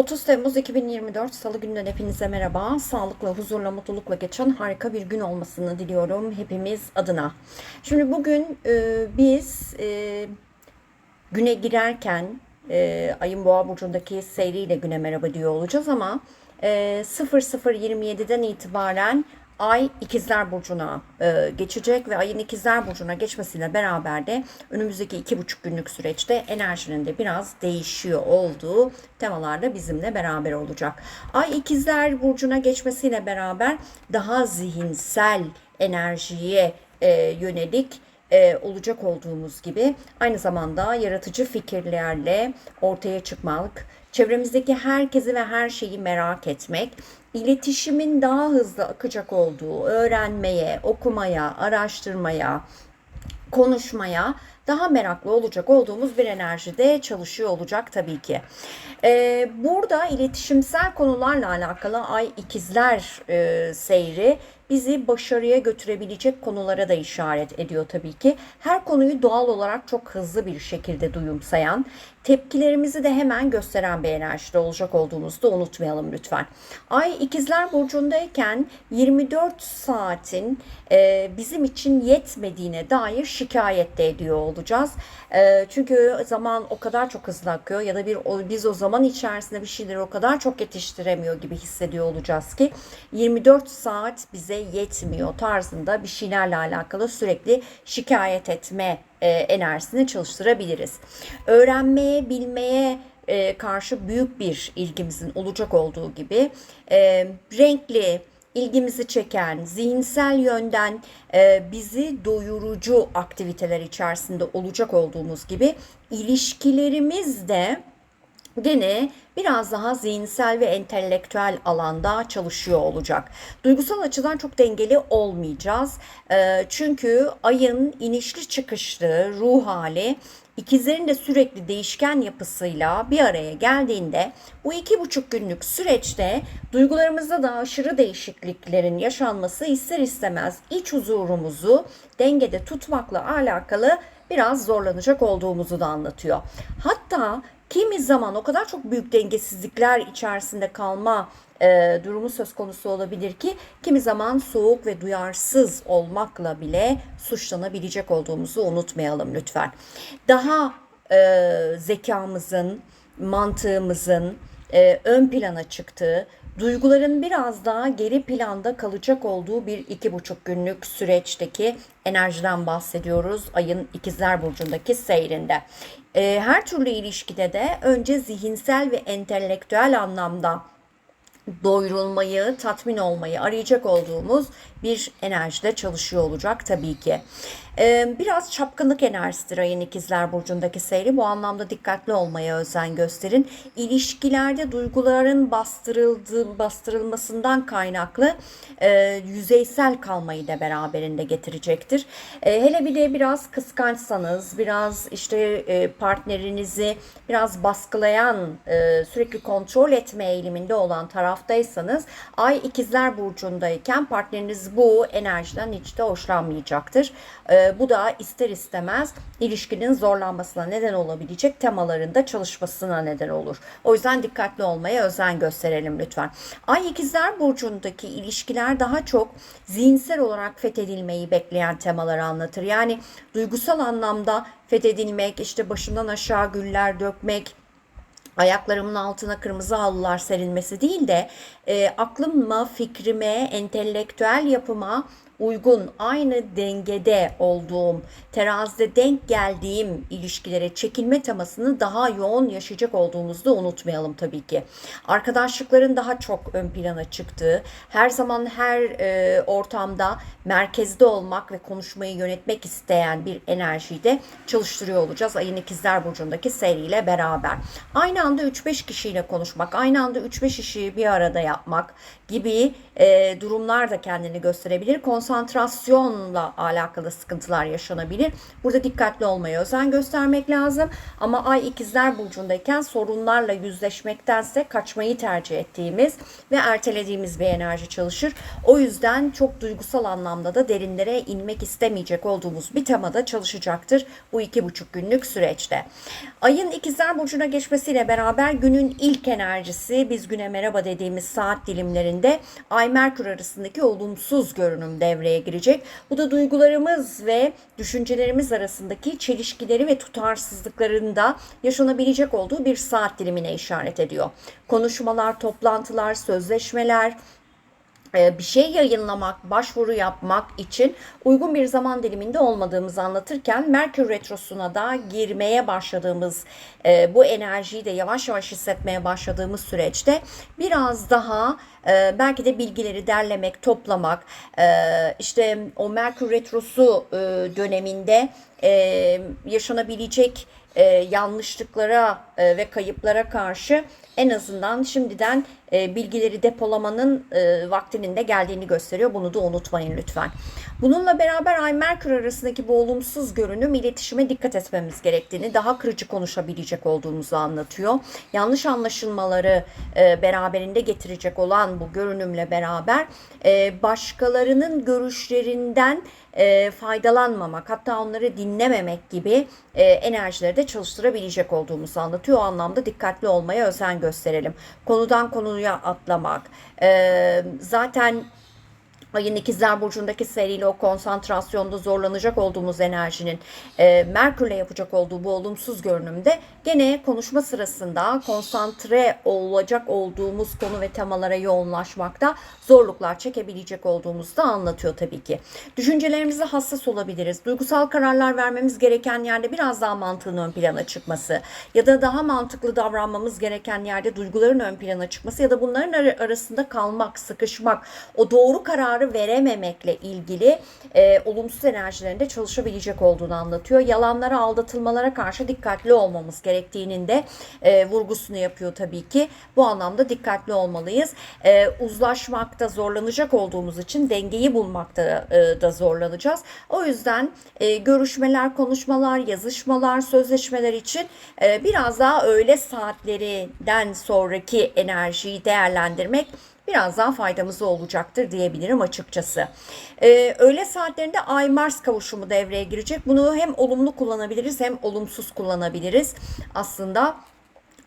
30 Temmuz 2024 Salı gününden hepinize merhaba. Sağlıkla, huzurla, mutlulukla geçen harika bir gün olmasını diliyorum hepimiz adına. Şimdi bugün e, biz e, güne girerken e, ayın boğa burcundaki seyriyle güne merhaba diyor olacağız ama e, 00.27'den itibaren Ay ikizler burcuna e, geçecek ve ayın ikizler burcuna geçmesiyle beraber de önümüzdeki iki buçuk günlük süreçte enerjinin de biraz değişiyor olduğu temalarda bizimle beraber olacak. Ay ikizler burcuna geçmesiyle beraber daha zihinsel enerjiye e, yönelik e, olacak olduğumuz gibi aynı zamanda yaratıcı fikirlerle ortaya çıkmak, çevremizdeki herkesi ve her şeyi merak etmek, iletişimin daha hızlı akacak olduğu, öğrenmeye, okumaya, araştırmaya, konuşmaya daha meraklı olacak olduğumuz bir enerjide çalışıyor olacak tabii ki. Ee, burada iletişimsel konularla alakalı Ay ikizler e, seyri bizi başarıya götürebilecek konulara da işaret ediyor tabii ki. Her konuyu doğal olarak çok hızlı bir şekilde duyumsayan, tepkilerimizi de hemen gösteren bir enerjide olacak olduğumuzu da unutmayalım lütfen. Ay ikizler burcundayken 24 saatin e, bizim için yetmediğine dair şikayet de ediyor olacağız. E, çünkü zaman o kadar çok hızlı akıyor ya da bir o, biz o zaman içerisinde bir şeyleri o kadar çok yetiştiremiyor gibi hissediyor olacağız ki 24 saat bize yetmiyor tarzında bir şeylerle alakalı sürekli şikayet etme e, enerjisini çalıştırabiliriz. Öğrenmeye, bilmeye e, karşı büyük bir ilgimizin olacak olduğu gibi e, renkli, ilgimizi çeken, zihinsel yönden e, bizi doyurucu aktiviteler içerisinde olacak olduğumuz gibi ilişkilerimiz de gene biraz daha zihinsel ve entelektüel alanda çalışıyor olacak. Duygusal açıdan çok dengeli olmayacağız. E, çünkü ayın inişli çıkışlı ruh hali ikizlerin de sürekli değişken yapısıyla bir araya geldiğinde bu iki buçuk günlük süreçte duygularımızda da aşırı değişikliklerin yaşanması ister istemez iç huzurumuzu dengede tutmakla alakalı biraz zorlanacak olduğumuzu da anlatıyor. Hatta kimi zaman o kadar çok büyük dengesizlikler içerisinde kalma e, durumu söz konusu olabilir ki kimi zaman soğuk ve duyarsız olmakla bile suçlanabilecek olduğumuzu unutmayalım lütfen. Daha e, zekamızın, mantığımızın e, ön plana çıktığı, duyguların biraz daha geri planda kalacak olduğu bir iki buçuk günlük süreçteki enerjiden bahsediyoruz ayın ikizler burcundaki seyrinde. E, her türlü ilişkide de önce zihinsel ve entelektüel anlamda doyurulmayı, tatmin olmayı arayacak olduğumuz bir enerjide çalışıyor olacak tabii ki. Biraz çapkınlık enerjisidir ayın ikizler burcundaki seyri. Bu anlamda dikkatli olmaya özen gösterin. İlişkilerde duyguların bastırıldığı, bastırılmasından kaynaklı e, yüzeysel kalmayı da beraberinde getirecektir. E, hele bir de biraz kıskançsanız, biraz işte e, partnerinizi biraz baskılayan, e, sürekli kontrol etme eğiliminde olan taraftaysanız ay ikizler burcundayken partneriniz bu enerjiden hiç de hoşlanmayacaktır. E, bu da ister istemez ilişkinin zorlanmasına neden olabilecek temalarında çalışmasına neden olur. O yüzden dikkatli olmaya özen gösterelim lütfen. Ay ikizler burcundaki ilişkiler daha çok zihinsel olarak fethedilmeyi bekleyen temaları anlatır. Yani duygusal anlamda fethedilmek, işte başımdan aşağı güller dökmek, ayaklarımın altına kırmızı halılar serilmesi değil de e, aklıma, fikrime, entelektüel yapıma uygun, aynı dengede olduğum, terazide denk geldiğim ilişkilere çekilme temasını daha yoğun yaşayacak olduğumuzu da unutmayalım tabii ki. Arkadaşlıkların daha çok ön plana çıktığı, her zaman her e, ortamda merkezde olmak ve konuşmayı yönetmek isteyen bir enerjiyi de çalıştırıyor olacağız. Ayın ikizler burcundaki seriyle beraber. Aynı anda 3-5 kişiyle konuşmak, aynı anda 3-5 işi bir arada yapmak gibi e, durumlar da kendini gösterebilir. Konsantre konsantrasyonla alakalı sıkıntılar yaşanabilir. Burada dikkatli olmaya özen göstermek lazım. Ama Ay ikizler burcundayken sorunlarla yüzleşmektense kaçmayı tercih ettiğimiz ve ertelediğimiz bir enerji çalışır. O yüzden çok duygusal anlamda da derinlere inmek istemeyecek olduğumuz bir temada çalışacaktır bu iki buçuk günlük süreçte. Ayın ikizler burcuna geçmesiyle beraber günün ilk enerjisi biz güne merhaba dediğimiz saat dilimlerinde Ay Merkür arasındaki olumsuz görünüm devreye girecek. Bu da duygularımız ve düşüncelerimiz arasındaki çelişkileri ve tutarsızlıklarında yaşanabilecek olduğu bir saat dilimine işaret ediyor. Konuşmalar, toplantılar, sözleşmeler, bir şey yayınlamak, başvuru yapmak için uygun bir zaman diliminde olmadığımızı anlatırken Merkür Retrosu'na da girmeye başladığımız e, bu enerjiyi de yavaş yavaş hissetmeye başladığımız süreçte biraz daha e, belki de bilgileri derlemek, toplamak, işte o Merkür Retrosu döneminde yaşanabilecek yanlışlıklara ve kayıplara karşı en azından şimdiden e, bilgileri depolamanın e, vaktinin de geldiğini gösteriyor. Bunu da unutmayın lütfen. Bununla beraber Ay Merkür arasındaki bu olumsuz görünüm iletişime dikkat etmemiz gerektiğini, daha kırıcı konuşabilecek olduğumuzu anlatıyor. Yanlış anlaşılmaları e, beraberinde getirecek olan bu görünümle beraber başkalarının görüşlerinden e, faydalanmamak hatta onları dinlememek gibi e, enerjileri de çalıştırabilecek olduğumuzu anlatıyor. O anlamda dikkatli olmaya özen gösterelim. Konudan konuya atlamak, e, zaten ayın ikizler burcundaki seriyle o konsantrasyonda zorlanacak olduğumuz enerjinin e, Merkür'le yapacak olduğu bu olumsuz görünümde gene konuşma sırasında konsantre olacak olduğumuz konu ve temalara yoğunlaşmakta zorluklar çekebilecek olduğumuzu da anlatıyor tabii ki. Düşüncelerimize hassas olabiliriz. Duygusal kararlar vermemiz gereken yerde biraz daha mantığın ön plana çıkması ya da daha mantıklı davranmamız gereken yerde duyguların ön plana çıkması ya da bunların arasında kalmak, sıkışmak, o doğru kararı kararı verememekle ilgili e, olumsuz enerjilerinde çalışabilecek olduğunu anlatıyor. Yalanlara, aldatılmalara karşı dikkatli olmamız gerektiğinin de e, vurgusunu yapıyor tabii ki. Bu anlamda dikkatli olmalıyız. E, uzlaşmakta zorlanacak olduğumuz için dengeyi bulmakta e, da zorlanacağız. O yüzden e, görüşmeler, konuşmalar, yazışmalar, sözleşmeler için e, biraz daha öğle saatlerinden sonraki enerjiyi değerlendirmek biraz daha faydamız olacaktır diyebilirim açıkçası. Ee, öğle saatlerinde Ay-Mars kavuşumu devreye girecek. Bunu hem olumlu kullanabiliriz hem olumsuz kullanabiliriz aslında.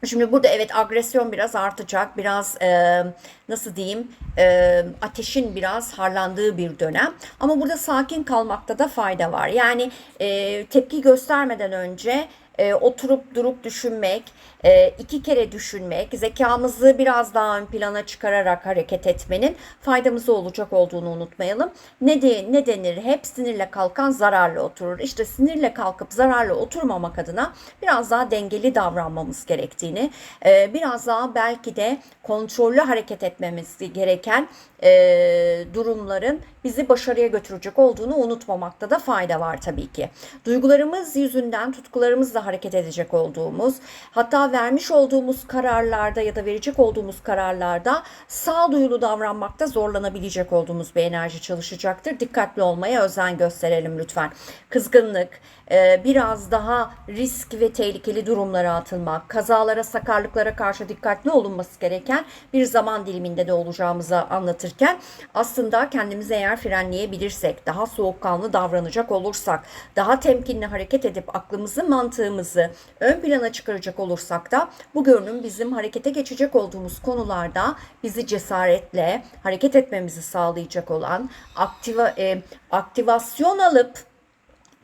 Şimdi burada evet agresyon biraz artacak. Biraz e, nasıl diyeyim e, ateşin biraz harlandığı bir dönem. Ama burada sakin kalmakta da fayda var. Yani e, tepki göstermeden önce e, oturup durup düşünmek, e, iki kere düşünmek, zekamızı biraz daha ön plana çıkararak hareket etmenin faydamızı olacak olduğunu unutmayalım. Ne, de, ne denir? Hep sinirle kalkan zararlı oturur. İşte sinirle kalkıp zararlı oturmamak adına biraz daha dengeli davranmamız gerektiğini, e, biraz daha belki de kontrollü hareket etmemiz gereken e, durumların bizi başarıya götürecek olduğunu unutmamakta da fayda var tabii ki. Duygularımız yüzünden tutkularımızla hareket edecek olduğumuz, hatta vermiş olduğumuz kararlarda ya da verecek olduğumuz kararlarda sağduyulu davranmakta zorlanabilecek olduğumuz bir enerji çalışacaktır. Dikkatli olmaya özen gösterelim lütfen. Kızgınlık, e, biraz daha risk ve tehlikeli durumlara atılmak, kazalara, sakarlıklara karşı dikkatli olunması gereken bir zaman diliminde de olacağımızı anlatırken aslında kendimizi eğer frenleyebilirsek, daha soğukkanlı davranacak olursak, daha temkinli hareket edip aklımızı, mantığımızı ön plana çıkaracak olursak da bu görünüm bizim harekete geçecek olduğumuz konularda bizi cesaretle hareket etmemizi sağlayacak olan aktiva, e, aktivasyon alıp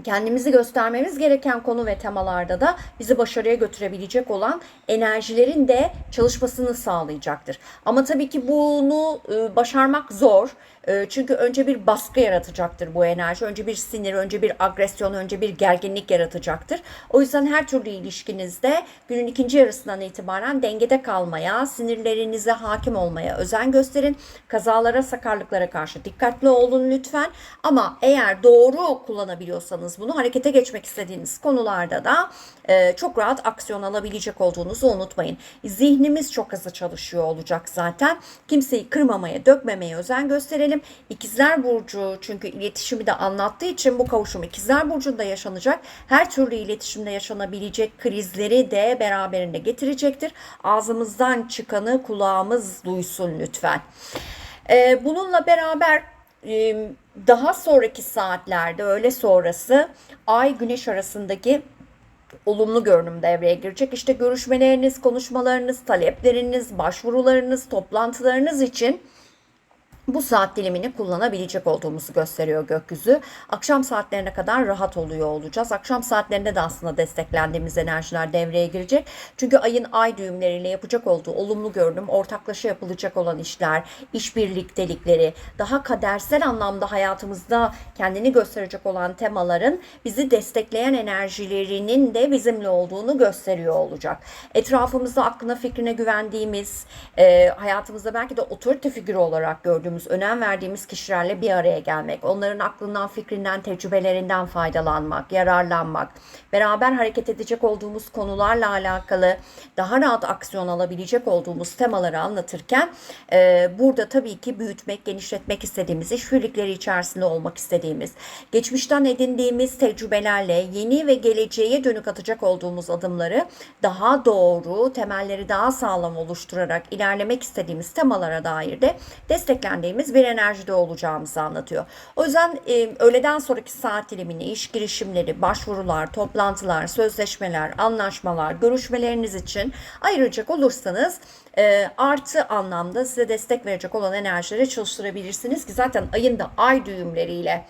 kendimizi göstermemiz gereken konu ve temalarda da bizi başarıya götürebilecek olan enerjilerin de çalışmasını sağlayacaktır. Ama tabii ki bunu e, başarmak zor. E, çünkü önce bir baskı yaratacaktır bu enerji. Önce bir sinir, önce bir agresyon, önce bir gerginlik yaratacaktır. O yüzden her türlü ilişkinizde günün ikinci yarısından itibaren dengede kalmaya, sinirlerinize hakim olmaya özen gösterin. Kazalara, sakarlıklara karşı dikkatli olun lütfen. Ama eğer doğru kullanabiliyorsanız istiyorsanız bunu harekete geçmek istediğiniz konularda da e, çok rahat aksiyon alabilecek olduğunuzu unutmayın. Zihnimiz çok hızlı çalışıyor olacak zaten. Kimseyi kırmamaya, dökmemeye özen gösterelim. İkizler Burcu çünkü iletişimi de anlattığı için bu kavuşum İkizler Burcu'nda yaşanacak. Her türlü iletişimde yaşanabilecek krizleri de beraberinde getirecektir. Ağzımızdan çıkanı kulağımız duysun lütfen. Ee, bununla beraber e, daha sonraki saatlerde öğle sonrası Ay Güneş arasındaki olumlu görünüm devreye girecek. İşte görüşmeleriniz, konuşmalarınız, talepleriniz, başvurularınız, toplantılarınız için bu saat dilimini kullanabilecek olduğumuzu gösteriyor gökyüzü. Akşam saatlerine kadar rahat oluyor olacağız. Akşam saatlerinde de aslında desteklendiğimiz enerjiler devreye girecek. Çünkü ayın ay düğümleriyle yapacak olduğu olumlu görünüm, ortaklaşa yapılacak olan işler, iş birliktelikleri, daha kadersel anlamda hayatımızda kendini gösterecek olan temaların bizi destekleyen enerjilerinin de bizimle olduğunu gösteriyor olacak. Etrafımızda aklına fikrine güvendiğimiz, e, hayatımızda belki de otorite figürü olarak gördüğümüz, önem verdiğimiz kişilerle bir araya gelmek, onların aklından, fikrinden, tecrübelerinden faydalanmak, yararlanmak, beraber hareket edecek olduğumuz konularla alakalı daha rahat aksiyon alabilecek olduğumuz temaları anlatırken e, burada tabii ki büyütmek, genişletmek istediğimiz, işbirlikleri içerisinde olmak istediğimiz, geçmişten edindiğimiz tecrübelerle yeni ve geleceğe dönük atacak olduğumuz adımları daha doğru, temelleri daha sağlam oluşturarak ilerlemek istediğimiz temalara dair de desteklendiğimiz bir enerjide olacağımızı anlatıyor. O yüzden e, öğleden sonraki saat dilimini iş girişimleri, başvurular, toplantılar, sözleşmeler, anlaşmalar, görüşmeleriniz için ayıracak olursanız e, artı anlamda size destek verecek olan enerjileri çalıştırabilirsiniz ki zaten ayın da ay düğümleriyle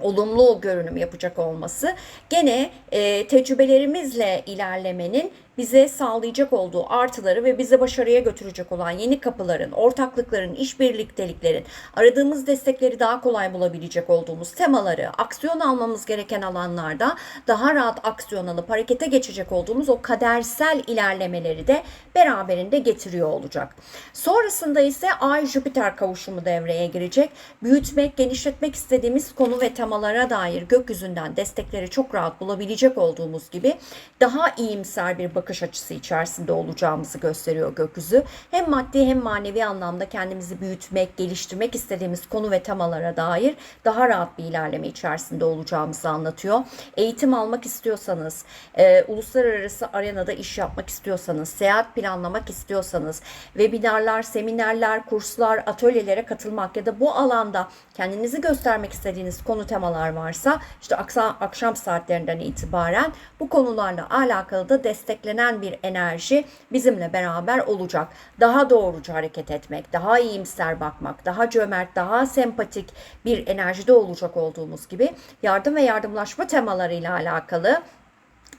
olumlu görünüm yapacak olması gene e, tecrübelerimizle ilerlemenin bize sağlayacak olduğu artıları ve bize başarıya götürecek olan yeni kapıların, ortaklıkların, işbirlikteliklerin, aradığımız destekleri daha kolay bulabilecek olduğumuz temaları, aksiyon almamız gereken alanlarda daha rahat aksiyon alıp harekete geçecek olduğumuz o kadersel ilerlemeleri de beraberinde getiriyor olacak. Sonrasında ise Ay Jüpiter kavuşumu devreye girecek. Büyütmek, genişletmek istediğimiz konu ve temalara dair gökyüzünden destekleri çok rahat bulabilecek olduğumuz gibi daha iyimser bir bakış açısı içerisinde olacağımızı gösteriyor gökyüzü. Hem maddi hem manevi anlamda kendimizi büyütmek, geliştirmek istediğimiz konu ve temalara dair daha rahat bir ilerleme içerisinde olacağımızı anlatıyor. Eğitim almak istiyorsanız, e, uluslararası arenada iş yapmak istiyorsanız, seyahat planlamak istiyorsanız, webinarlar, seminerler, kurslar, atölyelere katılmak ya da bu alanda kendinizi göstermek istediğiniz konu temalar varsa işte akşam, akşam saatlerinden itibaren bu konularla alakalı da desteklenen bir enerji bizimle beraber olacak. Daha doğrucu hareket etmek, daha iyimser bakmak, daha cömert, daha sempatik bir enerjide olacak olduğumuz gibi yardım ve yardımlaşma temalarıyla alakalı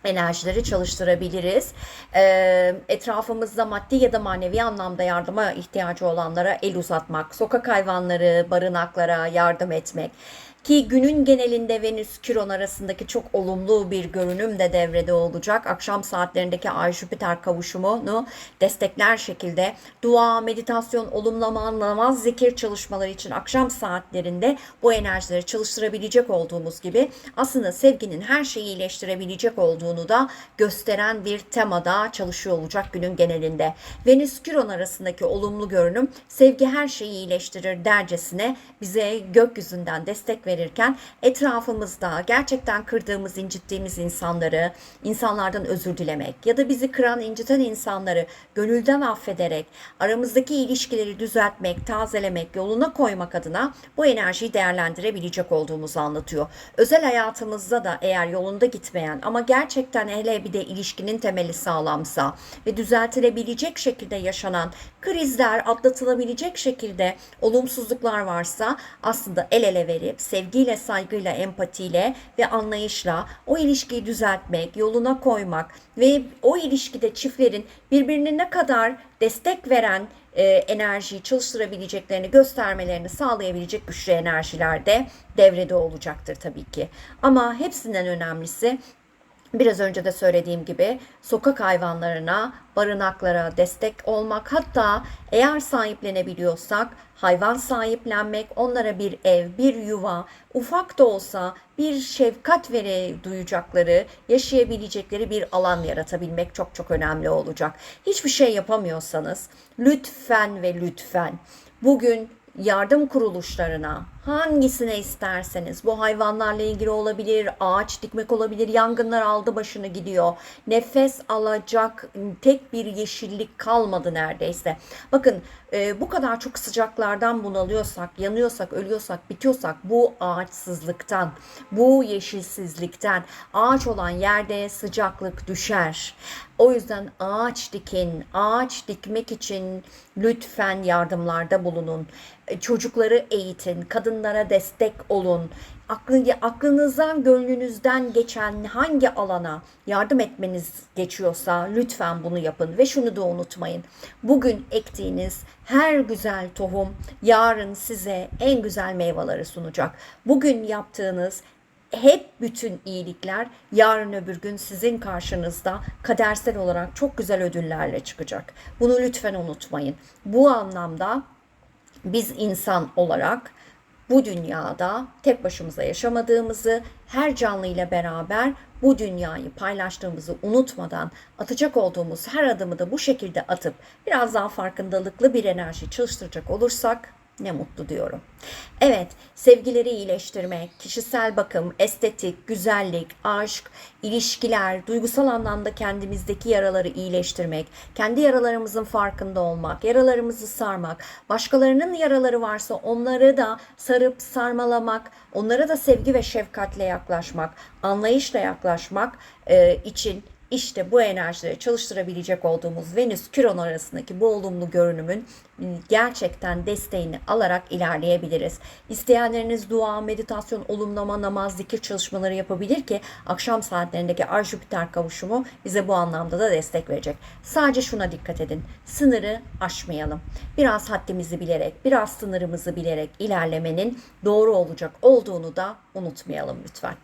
enerjileri çalıştırabiliriz. Ee, etrafımızda maddi ya da manevi anlamda yardıma ihtiyacı olanlara el uzatmak, sokak hayvanları, barınaklara yardım etmek. Ki günün genelinde Venüs Kiron arasındaki çok olumlu bir görünüm de devrede olacak. Akşam saatlerindeki Ay Jüpiter kavuşumunu destekler şekilde dua, meditasyon, olumlama, namaz, zikir çalışmaları için akşam saatlerinde bu enerjileri çalıştırabilecek olduğumuz gibi aslında sevginin her şeyi iyileştirebilecek olduğunu da gösteren bir temada çalışıyor olacak günün genelinde. Venüs Kiron arasındaki olumlu görünüm sevgi her şeyi iyileştirir dercesine bize gökyüzünden destek verirken etrafımızda gerçekten kırdığımız, incittiğimiz insanları, insanlardan özür dilemek ya da bizi kıran, inciten insanları gönülden affederek aramızdaki ilişkileri düzeltmek, tazelemek, yoluna koymak adına bu enerjiyi değerlendirebilecek olduğumuzu anlatıyor. Özel hayatımızda da eğer yolunda gitmeyen ama gerçekten hele bir de ilişkinin temeli sağlamsa ve düzeltilebilecek şekilde yaşanan krizler, atlatılabilecek şekilde olumsuzluklar varsa aslında el ele verip sevgiyle, saygıyla, empatiyle ve anlayışla o ilişkiyi düzeltmek, yoluna koymak ve o ilişkide çiftlerin birbirine ne kadar destek veren e, enerjiyi çalıştırabileceklerini göstermelerini sağlayabilecek güçlü enerjiler de devrede olacaktır tabii ki. Ama hepsinden önemlisi Biraz önce de söylediğim gibi sokak hayvanlarına, barınaklara destek olmak hatta eğer sahiplenebiliyorsak hayvan sahiplenmek, onlara bir ev, bir yuva, ufak da olsa bir şefkat vere duyacakları, yaşayabilecekleri bir alan yaratabilmek çok çok önemli olacak. Hiçbir şey yapamıyorsanız lütfen ve lütfen bugün yardım kuruluşlarına hangisine isterseniz bu hayvanlarla ilgili olabilir, ağaç dikmek olabilir, yangınlar aldı başını gidiyor. Nefes alacak tek bir yeşillik kalmadı neredeyse. Bakın e, bu kadar çok sıcaklardan bunalıyorsak, yanıyorsak, ölüyorsak, bitiyorsak bu ağaçsızlıktan, bu yeşilsizlikten ağaç olan yerde sıcaklık düşer. O yüzden ağaç dikin, ağaç dikmek için lütfen yardımlarda bulunun. E, Çocukları eğitin, kadınlara destek olun. Aklı, aklınızdan, gönlünüzden geçen hangi alana yardım etmeniz geçiyorsa lütfen bunu yapın. Ve şunu da unutmayın. Bugün ektiğiniz her güzel tohum yarın size en güzel meyveleri sunacak. Bugün yaptığınız hep bütün iyilikler yarın öbür gün sizin karşınızda kadersel olarak çok güzel ödüllerle çıkacak. Bunu lütfen unutmayın. Bu anlamda biz insan olarak bu dünyada tek başımıza yaşamadığımızı, her canlı ile beraber bu dünyayı paylaştığımızı unutmadan atacak olduğumuz her adımı da bu şekilde atıp biraz daha farkındalıklı bir enerji çalıştıracak olursak ne mutlu diyorum. Evet, sevgileri iyileştirmek, kişisel bakım, estetik, güzellik, aşk, ilişkiler, duygusal anlamda kendimizdeki yaraları iyileştirmek, kendi yaralarımızın farkında olmak, yaralarımızı sarmak, başkalarının yaraları varsa onları da sarıp sarmalamak, onlara da sevgi ve şefkatle yaklaşmak, anlayışla yaklaşmak e, için işte bu enerjileri çalıştırabilecek olduğumuz Venüs Kiron arasındaki bu olumlu görünümün gerçekten desteğini alarak ilerleyebiliriz. İsteyenleriniz dua, meditasyon, olumlama, namaz, zikir çalışmaları yapabilir ki akşam saatlerindeki Ay Jüpiter kavuşumu bize bu anlamda da destek verecek. Sadece şuna dikkat edin. Sınırı aşmayalım. Biraz haddimizi bilerek, biraz sınırımızı bilerek ilerlemenin doğru olacak olduğunu da unutmayalım lütfen.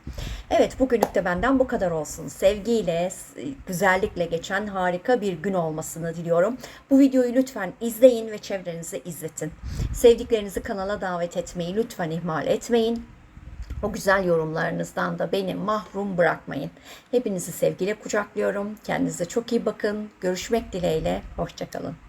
Evet bugünlük de benden bu kadar olsun. Sevgiyle, güzellikle geçen harika bir gün olmasını diliyorum. Bu videoyu lütfen izleyin ve çevrenize izletin. Sevdiklerinizi kanala davet etmeyi lütfen ihmal etmeyin. O güzel yorumlarınızdan da beni mahrum bırakmayın. Hepinizi sevgiyle kucaklıyorum. Kendinize çok iyi bakın. Görüşmek dileğiyle. Hoşçakalın.